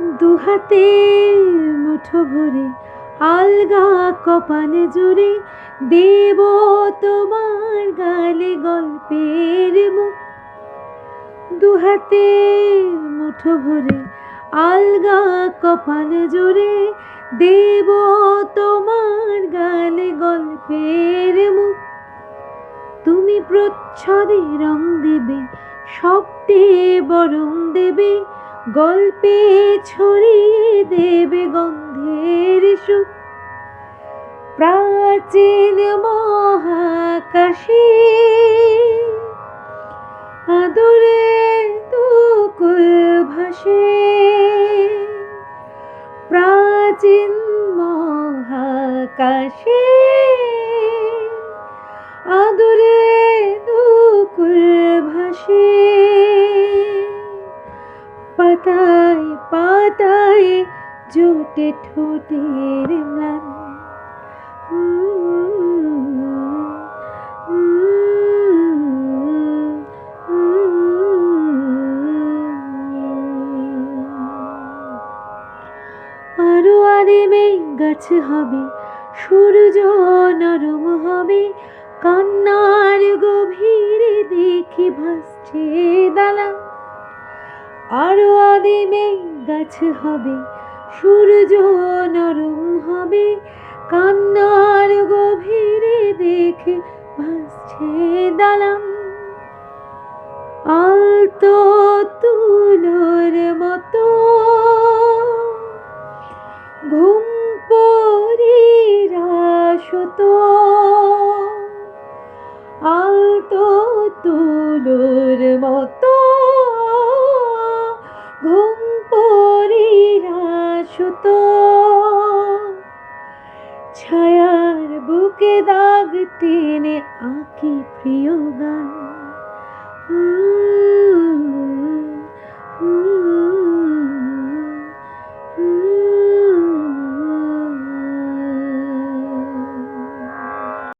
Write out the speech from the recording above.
দুহাতে মুঠো ভরে, আলগা কপালে জুড়ে দেব তোমার গালে গল্পের মুখ। দুহাতে মুঠো ভরে, আলগা কপালে জুড়ে দেব তোমার গালে গল্পের মুখ। তুমি প্রচ্ছদে রং দেবে শব্দে বরং দেবে গল্পে ছড়িয়ে দেবে গন্ধের সুখ প্রাচীন মহাকাশে আদরে দুকুল ভাসে। প্রাচীন মহাকাশে আদরে দুকুল ভাসে। পাতায় জোটে ঠোঁটের ম্লান। আরও আদিমে গাছ হবে, সূর্য নরম হবে, কান্নার গভীরে দেখি ভাসছে দালা আরও আদিমে গাছ হবে, সূর্য নরম হবে, কান্নার গভীরে দেখে ভাসছে দালাম আলতো তুলোর মতো ঘুম পরিরা সুতো আলতো তুলোর মতো ছায়ার বুকে দাগ টেনে আঁকি প্রিয় গান।